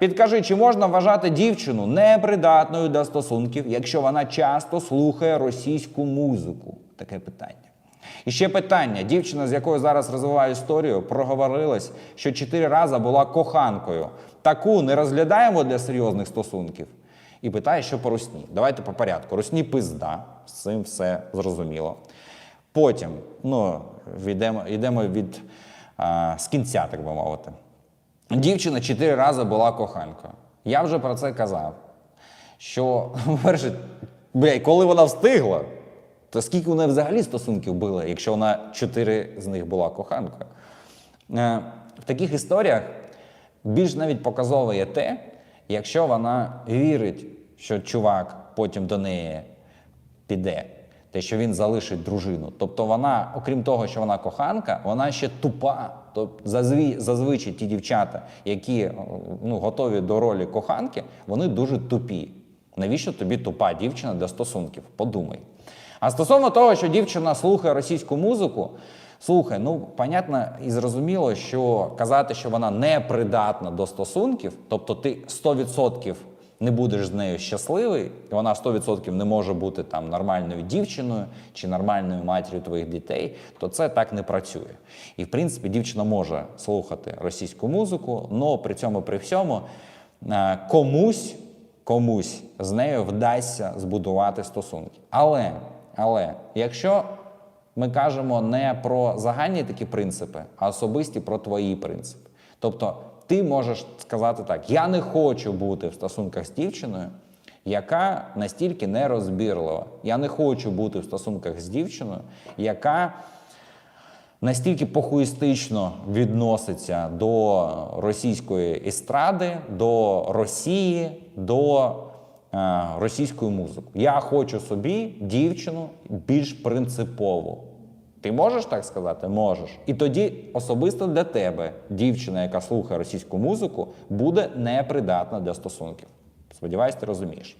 Підкажи, чи можна вважати дівчину непридатною до стосунків, якщо вона часто слухає російську музику? Таке питання. І ще питання: дівчина, з якою зараз розвиваю історію, проговорилась, що чотири рази була коханкою. Таку не розглядаємо для серйозних стосунків. І питає, що по русні. Давайте по порядку. Русні пизда, з цим все зрозуміло. Потім, ну, йдемо, від а, з кінця, так би мовити. Дівчина чотири рази була коханкою. Я вже про це казав. Що, перше, блядь, коли вона встигла, то скільки неї взагалі стосунків було, якщо вона чотири з них була коханкою? Е, В таких історіях більш навіть показово є те, якщо вона вірить, що чувак потім до неї піде, те, що він залишить дружину. Тобто вона, окрім того, що вона коханка, вона ще тупа. Тобто зазвичай ті дівчата, які е, ну, готові до ролі коханки, вони дуже тупі. Навіщо тобі тупа дівчина для стосунків? Подумай. А стосовно того, що дівчина слухає російську музику, слухай, ну понятно і зрозуміло, що казати, що вона не придатна до стосунків, тобто ти 100% не будеш з нею щасливий, і вона 100% не може бути там нормальною дівчиною чи нормальною матір'ю твоїх дітей, то це так не працює. І в принципі дівчина може слухати російську музику, але при цьому при всьому е, комусь, комусь з нею вдасться збудувати стосунки. Але, але якщо ми кажемо не про загальні такі принципи, а особисті про твої принципи. Тобто ти можеш сказати так: я не хочу бути в стосунках з дівчиною, яка настільки нерозбірлива. Я не хочу бути в стосунках з дівчиною, яка настільки похуїстично відноситься до російської естради, до Росії, до е, російської музики. Я хочу собі дівчину більш принципову. Ти можеш так сказати? Можеш. І тоді особисто для тебе дівчина, яка слухає російську музику, буде непридатна для стосунків. Сподіваюсь, ти розумієш.